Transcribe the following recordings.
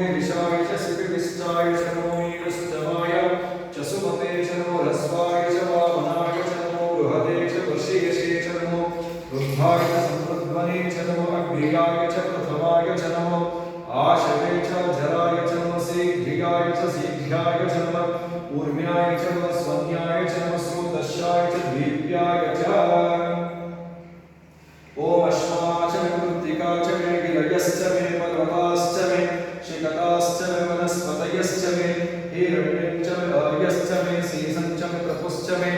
गिरिशाय च सिपिविष्टाय च नमो नीरस्तवाय च सुमते च नमो ह्रस्वाय च वामनाय च नमो बृहदे च वृषीयसे च नमो रुद्धाय च संवृद्ध्वने च नमो अग्नियाय च प्रथमाय च नमो आशवे च जराय च नमः सीघ्रियाय च सीघ्र्याय च नमः ऊर्म्याय च नमः स्वन्याय च नमः स्रोतस्याय च दीप्याय च ॐ अश्वा च मे मृत्तिका च मे गिरयश्च मे पर्वताश्च मे शिखताश्च मे वनस्पतयश्च मे, हिरण्यं च मे आर्यश्च मे, सीसं च मे प्रपुश्च मे,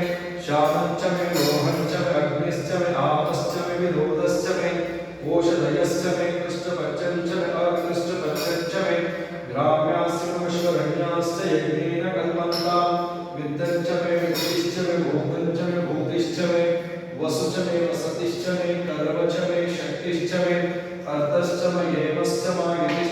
श्यामं च मे, लोहं च मे, अग्निश्च मे आपश्च मे, विरोधश्च मे ओषधयश्च मे, कृष्णपञ्चं च मे अकृष्णपञ्चं च मे ग्राम्याश्च मे विश्वरण्याश्च यज्ञेन कल्पन्तां विद्तं च मे विद्धिश्च मे भूतं च मे, भूतिश्च मे, वसु च मे, वसतिश्च मे, कर्म च मे, शक्तिश्च मे, अर्थश्च मे, येमश्च मा, यतिश्च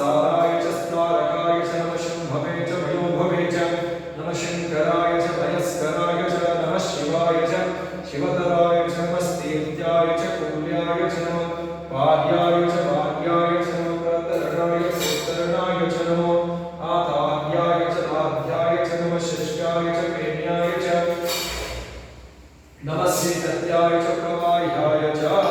शिवतराय च नमस्तीर्त्याय च कुल्याय च नमः पाद्याय च भाग्याय च नमः, प्रतरणाय च उत्तरणाय च नमः आताद्याय च आद्याय च नमः शिष्टाय च पेन्याय च नमस्ते तत्याय च। प्रभ